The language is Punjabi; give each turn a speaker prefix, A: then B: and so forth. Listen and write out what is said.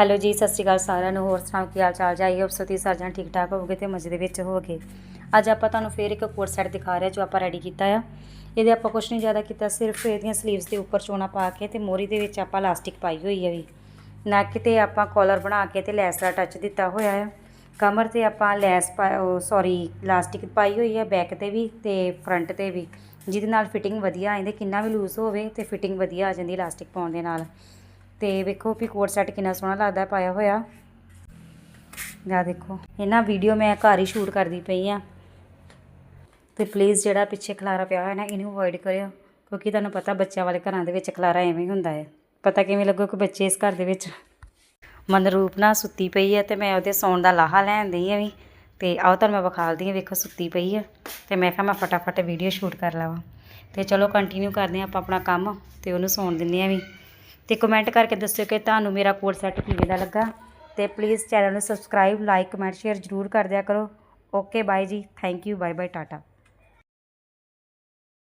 A: ਹੈਲੋ ਜੀ, ਸਤਿ ਸ਼੍ਰੀ ਅਕਾਲ ਸਾਰਿਆਂ ਨੂੰ। ਹੋਰ ਸੁਣਾਓ, ਕੀ ਹਾਲ ਚਾਲ? ਜਾਈਏ ਉਪਸੋ ਤੁਸੀਂ ਸਾਰੇ ਜਣ ਠੀਕ ਠਾਕ ਹੋਵੋਗੇ ਤੇ ਮਜ਼ੇ ਦੇ ਵਿੱਚ ਹੋਵੋਗੇ। ਅੱਜ ਆਪਾਂ ਤੁਹਾਨੂੰ ਫੇਰ ਇੱਕ ਕੋਟ ਸੈੱਟ ਦਿਖਾ ਰਿਹਾ ਜੋ ਆਪਾਂ ਰੈਡੀ ਕੀਤਾ ਆ। ਇਹਦੇ ਆਪਾਂ ਕੁਝ ਨਹੀਂ ਜ਼ਿਆਦਾ ਕੀਤਾ, ਸਿਰਫ ਇਹਦੀਆਂ ਸਲੀਵਸ ਦੇ ਉੱਪਰ ਚੋਣਾ ਪਾ ਕੇ ਤੇ ਮੋਰੀ ਦੇ ਵਿੱਚ ਆਪਾਂ ਲਾਸਟਿਕ ਪਾਈ ਹੋਈ ਹੈ ਵੀ। ਨੱਕ ਤੇ ਆਪਾਂ ਕਾਲਰ ਬਣਾ ਕੇ ਤੇ ਲੈਸ ਦਾ ਟੱਚ ਦਿੱਤਾ ਹੋਇਆ ਹੈ ਕਮਰ ਤੇ ਆਪਾਂ ਲੈਸ ਸੌਰੀ ਲਾਸਟਿਕ ਪਾਈ ਹੋਈ ਹੈ ਬੈਕ ਤੇ ਵੀ ਤੇ ਫਰੰਟ ਤੇ ਵੀ। ਜਿਹਦੇ ਨਾਲ ਫਿਟਿੰਗ ਵਧੀਆ ਆਉਂਦੀ ਕਿੰਨਾ ਵੀ ਲੂਜ਼ ਹੋਵੇ ਤੇ ਫਿਟਿੰਗ ਵਧੀਆ ਆ ਜਾਂਦੀ ਲਾਸਟਿਕ ਪਾਉਣ ਦੇ ਨਾਲ। ਤੇ ਵੇਖੋ ਵੀ ਕੋਟ ਸੈੱਟ ਕਿੰਨਾ ਸੋਹਣਾ ਲੱਗਦਾ, ਪਾਇਆ ਹੋਇਆ। ਆ ਦੇਖੋ ਇਹ ਨਾ ਵੀਡੀਓ ਮੈਂ ਘਰ ਹੀ ਸ਼ੂਟ ਕਰਦੀ ਪਈ ਆ। ਤੇ ਪਲੀਜ਼ ਜਿਹੜਾ ਪਿੱਛੇ ਖਲਾਰਾ ਪਿਆ ਹੋਇਆ ਨਾ, ਇਹਨੂੰ ਅਵੋਇਡ ਕਰਿਓ, ਕਿਉਂਕਿ ਤੁਹਾਨੂੰ ਪਤਾ ਬੱਚਿਆਂ ਵਾਲੇ ਘਰਾਂ ਦੇ ਵਿੱਚ ਖਲਾਰਾ ਐਵੇਂ ਹੀ ਹੁੰਦਾ ਹੈ। ਪਤਾ ਕਿਵੇਂ ਲੱਗੋ ਕਿ ਬੱਚੇ ਇਸ ਘਰ ਦੇ ਵਿੱਚ ਮਨਰੂਪ ਨਾ ਸੁੱਤੀ ਪਈ ਹੈ ਤੇ ਮੈਂ ਉਹਦੇ ਸੌਣ ਦਾ ਲਾਹਾ ਲੈਣ ਦਈ ਆ ਵੀ, ਤੇ ਆਓ ਤੁਹਾਨੂੰ ਮੈਂ ਵਿਖਾਲਦੀ ਹਾਂ, ਵੇਖੋ ਸੁੱਤੀ ਪਈ ਹੈ ਤੇ ਮੈਂ ਕਿਹਾ ਮੈਂ ਫਟਾਫਟ ਵੀਡੀਓ ਸ਼ੂਟ ਕਰ ਲਵਾਂ। ਤੇ ਚਲੋ ਕੰਟੀਨਿਊ ਕਰਦੇ ਹਾਂ ਆਪਾਂ ਆਪਣਾ ਕੰਮ, ਤੇ ਉਹਨੂੰ ਸੌਣ ਦਿੰਦੇ ਆ ਵੀ। ਤੇ ਕਮੈਂਟ ਕਰਕੇ ਦੱਸਿਓ ਕਿ ਤੁਹਾਨੂੰ ਮੇਰਾ ਕੋਡ ਸੈੱਟ ਕਿਵੇਂ ਦਾ ਲੱਗਾ। ਤੇ ਪਲੀਜ਼ ਚੈਨਲ ਨੂੰ ਸਬਸਕ੍ਰਾਈਬ ਲਾਈਕ ਕਮੈਂਟ ਸ਼ੇਅਰ ਜ਼ਰੂਰ ਕਰ ਦਿਆ ਕਰੋ। ਓਕੇ ਬਾਏ ਜੀ। Thank you bye bye tata